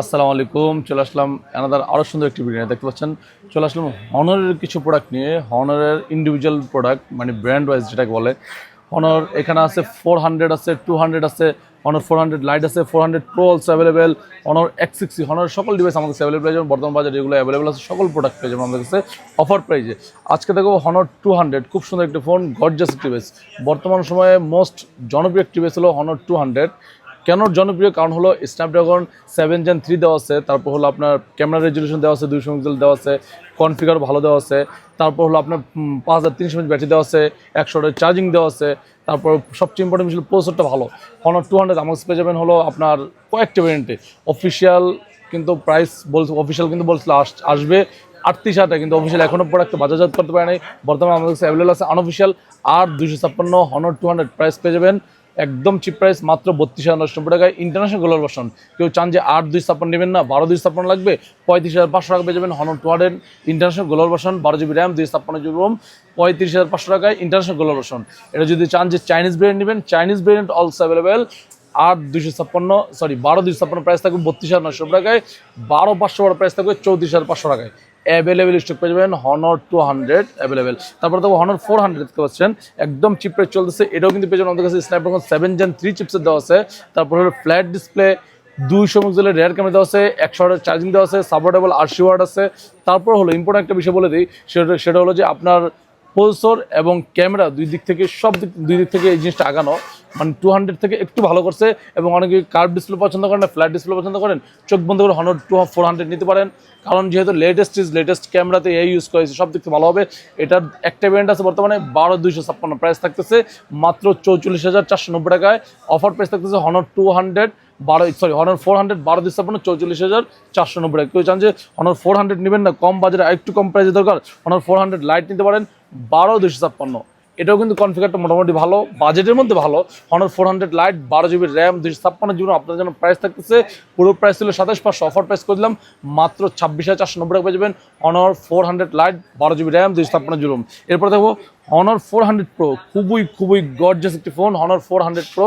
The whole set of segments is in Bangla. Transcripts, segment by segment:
আসসালামু আলাইকুম, চলে আসলাম এনাদার আরও সুন্দর একটি ভিডিও দেখতে পাচ্ছেন, চলে আসলাম হনারের কিছু প্রোডাক্ট নিয়ে। হনারের ইন্ডিভিজুয়াল প্রোডাক্ট মানে ব্র্যান্ড ওয়াইজ যেটাকে বলে হনার এখানে আছে ফোর হান্ড্রেড আছে টু হান্ড্রেড আছে হনার ফোর হান্ড্রেড লাইট আছে four hundred pro also available Honor X sixty Honor সকল ডিভাইস আমাদের কাছে অ্যাভেলেবেল যেমন বর্তমান বাজারে যেগুলো অ্যাভেলেবেল আছে, সকল প্রোডাক্ট পেয়ে যাবেন আমাদের কাছে। অফার প্রাইজে আজকে দেখো হনার টু হান্ড্রেড খুব সুন্দর একটি ফোন গর্জাস ডিভাইস বর্তমান সময়ে মোস্ট জনপ্রিয় ডিভাইস হলো হনার টু হান্ড্রেড কেন জনপ্রিয়? কারণ হলো স্ন্যাপড্রাগন সেভেন জেন থ্রি দেওয়া আছে, তারপর হলো আপনার ক্যামেরা রেজলিউশন দেওয়া আছে, দুইশো পিক্সেল দেওয়া আছে কনফিগার ভালো দেওয়া আছে, তারপর হলো আপনার পাঁচ হাজার তিনশো মিনিট ব্যাটারি দেওয়া আছে, একশো চার্জিং দেওয়া আছে, তারপর সবচেয়ে ইম্পর্টেন্ট ছিল প্রসেসরটা ভালো। হনার টু হান্ড্রেড আমার পেয়ে যাবেন হলো আপনার কয়েকটা ভেরিয়েন্টে অফিসিয়াল কিন্তু প্রাইস বলছে অফিসিয়াল কিন্তু বলছিল আস- আসবে আটত্রিশ হাজার কিন্তু অফিসিয়াল এখনও প্রোডাক্ট বাজারজাত করতে পারে নাই বর্তমানে আমাদের কাছে অ্যাভেলেবল আছে আনঅফিসিয়াল আর দুশো ছাপ্পান্ন হনার টু হান্ড্রেড প্রাইস পেয়ে যাবেন। একদম চিপ প্রাইস মাত্র বত্রিশ হাজার নশো নব্বই টাকায় ইন্টারন্যাশনাল গোলার বাসন কেউ চান যে আট, দুই স্থাপন নেবেন না, বারো, দুই স্থাপন লাগবে, পঁয়ত্রিশ হাজার পাঁচশো টাকা পেয়ে যাবেন Honor two hundred international global version বারো জিবি র্যাম দুই স্থাপন জিবি রোম, পঁয়ত্রিশ হাজার পাঁচশো টাকায় ইন্টারন্যাশনাল গোলার বাসন এটা যদি চান যে চাইনিজ ব্র্যান্ড নেবেন চাইনিজ ব্র্যান্ড অলসো অ্যাভেলেবেল আট দুশো ছাপ্পান্ন সরি বারো দুশো ছাপ্পান্ন প্রাইস থাকবে বত্রিশ হাজার নশো টাকায়, বারো পাঁচশো বারো প্রাইস থাকবে চৌত্রিশ হাজার পাঁচশো টাকায়। অ্যাভেলেবেল স্টক পেয়ে যাবেন হনর টু হান্ড্রেড অ্যাভেলেবেল তারপরে দেখো হনর ফোর হান্ড্রেড দেখতে পাচ্ছেন। একদম চিপ প্রাইস চলতেছে, এটাও কিন্তু পেয়ে যাবেন আমাদের কাছে স্ন্যাপড্রাগন সেভেন জেন থ্রি চিপসের দেওয়া আছে। তারপর হলো ফ্ল্যাট ডিসপ্লে দুইশো মেগাপিক্সেলের রেয়ার ক্যামেরা দেওয়া আছে, একশো ওয়াটের চার্জিং দেওয়া আছে সাপোর্টেবল আশি ওয়াট আছে। তারপর হলো ইম্পর্টেন্ট একটা বিষয় বলে দিই, সেটা সেটা হলো যে আপনার প্রসেসর এবং ক্যামেরা দুই দিক থেকে, সব দিক দুই দিক থেকে এই জিনিসটা আগানো। মানে টু হান্ড্রেড থেকে একটু ভালো করছে এবং অনেকে কার্ভ ডিসপ্লে পছন্দ করেন না ফ্ল্যাট ডিসপ্লে পছন্দ করেন, চোখ বন্ধ করে হনর টু ফোর হান্ড্রেড নিতে পারেন। কারণ যেহেতু লেটেস্ট ইজ লেটেস্ট ক্যামেরাতে এই ইউজ করেছে, সব দিক থেকে ভালো হবে। এটার একটা ব্র্যান্ড আছে বর্তমানে, বারো দুইশো ছাপ্পান্ন প্রাইস থাকতেছে, মাত্র চৌচল্লিশ হাজার চারশো নব্বই টাকায়। অফার প্রাইস থাকতেছে হনর টু হান্ড্রেড বারো সরি হনার ফোর হান্ড্রেড বারো দুই ছাপ্পান্ন, চৌচল্লিশ হাজার চারশো নব্বই টাকা। কেউ চান যে হনার ফোর হান্ড্রেড নেবেন না, কম বাজারে একটু কম প্রাইসে দরকার হনার ফোর হান্ড্রেড লাইট নিতে পারেন, বারো দুইশো ছাপ্পান্ন। এটাও কিন্তু কনফিগারটা মোটামুটি ভালো বাজেটের মধ্যে ভালো। হনার ফোর হান্ড্রেড লাইট বারো জিবি র্যাম দুশো ছাপ্পান্ন জিবি আপনার জন্য প্রাইস থাকতেছে। পুরো প্রাইস ছিল সাতাশ পাঁচশো অফার প্রাইস করে দিলাম, মাত্র ছাব্বিশ হাজার চারশো নব্বই টাকা পেয়ে যাবেন হনার ফোর হান্ড্রেড লাইট বারো জিবি র্যাম দুশো ছাপ্পান্ন জিবি এরপর দেখো হনার ফোর হান্ড্রেড প্রো খুবই খুবই গর্জাস একটি phone Honor four hundred pro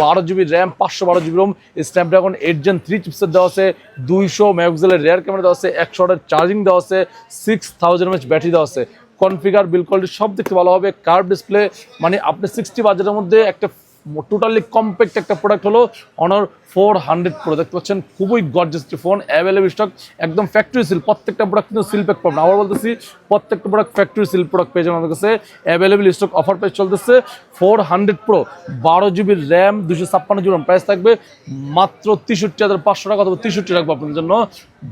বারো জিবি র্যাম পাঁচশো বারো GB ROM Snapdragon eight gen three চিপসের দেওয়া আছে, দুইশো মেগাপিক্সেলের রেয়ার ক্যামেরা দেওয়া আছে, একশো চার্জিং দেওয়া আছে সিক্স থাউজেন্ড এমএচ ব্যাটারি দেওয়া আছে। কনফিগার বিল কোয়ালিটি সব দেখতে ভালো হবে। কার্ভ ডিসপ্লে মানে আপনি সিক্সটি বাজেটের মধ্যে একটা টোটালি কম্প্যাক্ট একটা প্রোডাক্ট হলো অনার ফোর হান্ড্রেড প্রো দেখতে পাচ্ছেন, খুবই গর্জাস একটি ফোন অ্যাভেলেবল স্টক একদম ফ্যাক্টরি সিল প্রত্যেকটা প্রোডাক্ট কিন্তু সিল প্যাক পাবেন। আবার বলতেছি, প্রত্যেকটা প্রোডাক্ট ফ্যাক্টরি সিল প্রোডাক্ট পেয়ে যাবেন আমাদের কাছে। অ্যাভেলেবল স্টক অফার প্রাইস চলতেছে ফোর হান্ড্রেড প্রো বারো জিবি র্যাম দুশো ছাপ্পান্ন জিবি প্রাইস থাকবে। মাত্র তেষট্টি হাজার পাঁচশো টাকা অথবা তেষট্টি রাখব আপনার জন্য।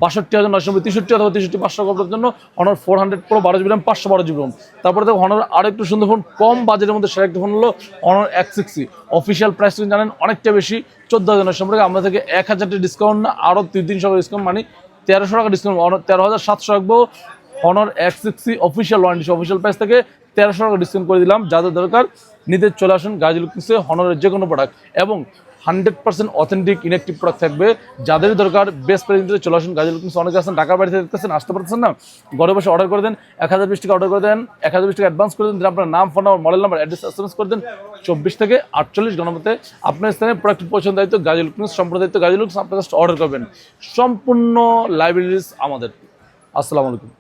বাষট্টি হাজার নয়শো নব্বই, তেষট্টি অথবা তেষট্টি পাঁচশো টাকা জন্য অনার ফোর হান্ড্রেড প্রো বারো জিবি পাঁচশো বারো জিবি তারপরে দেখো অনার আরও একটু সুন্দর ফোন কম বাজেটের মধ্যে সেরা একটা ফোন হলো Honor X sixty official price কিন্তু জানেন অনেকটা বেশি, চোদ্দ হাজার নয়শো টাকা। আমরা থেকে এক হাজার টাকা ডিসকাউন্ট না আরও তিন, তিনশো টাকা ডিসকাউন্ট মানে তেরোশো টাকা ডিসকাউন্ট তেরো হাজার সাতশো রাখব। Honor X sixty official warranty official price থেকে তেরোশো টাকা ডিসকাউন্ট করে দিলাম। যাদের দরকার, নিতে চলে আসুন গাজী লুকিংসে হনারের যে কোনো প্রোডাক্ট এবং hundred percent authentic inactive product থাকবে। যাদের দরকার বেস্ট প্রাইসে চলে আসুন। গাজী লুকিংস অনেকে আছেন, ঢাকার বাড়িতে দেখতেছেন, আসতে পারতেছেন না। ঘরে বসে অর্ডার করে দেন, এক হাজার বিশ টাকা অর্ডার করে দেন, এক হাজার বিশ টাকা অ্যাডভান্স করে দেন আপনার নাম phone number model number address S করে দেন। চব্বিশ থেকে আটচল্লিশ মধ্যে আপনার স্থানে প্রোডাক্ট পৌঁছানোর দায়িত্ব গাজী লুকিংস সম্পূর্ণ দায়িত্ব গাজী লুকিংস আপনার অর্ডার করবেন। সম্পূর্ণ লাইব্রেরিজ আমাদের। আসসালামু আলাইকুম।